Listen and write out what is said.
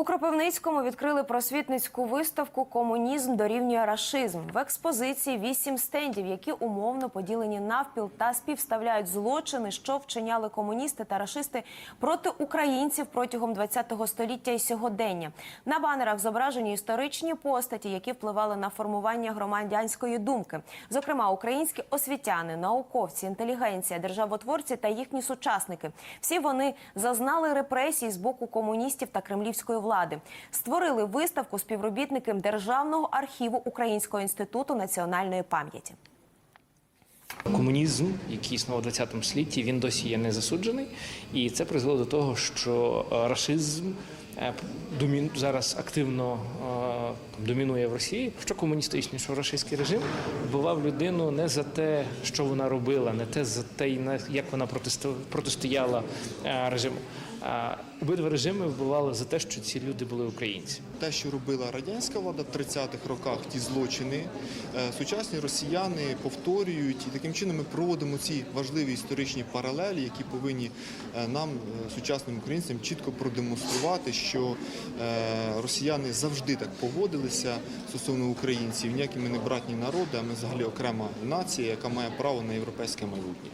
У Кропивницькому відкрили просвітницьку виставку Комунізм дорівнює рашизм. В експозиції вісім стендів, які умовно поділені навпіл та співставляють злочини, що вчиняли комуністи та рашисти проти українців протягом ХХ століття і сьогодення. На банерах зображені історичні постаті, які впливали на формування громадянської думки. Зокрема, українські освітяни, науковці, інтелігенція, державотворці та їхні сучасники. Всі вони зазнали репресій з боку комуністів та кремлівської влади. Створили виставку співробітники Державного архіву Українського інституту національної пам'яті. Комунізм, який існував у 20 столітті, він досі є не засуджений, і це призвело до того, що е, домін- зараз активно е, домінує в Росії. Що комуністичний, що рашистський режим вбивав людину не за те, що вона робила, не те за те, як вона протисто- протистояла е, режиму. Обидва режими вбивали за те, що ці люди були українці. Те, що робила радянська влада в 30-х роках, ті злочини, е, сучасні росіяни повторюють, і таким чином ми проводимо ці важливі історичні паралелі, які повинні е, нам, е, сучасним українцям, чітко продемонструвати, що е, росіяни завжди так поводилися стосовно українців. Ніякі ми не братні народи, а ми взагалі окрема нація, яка має право на європейське майбутнє.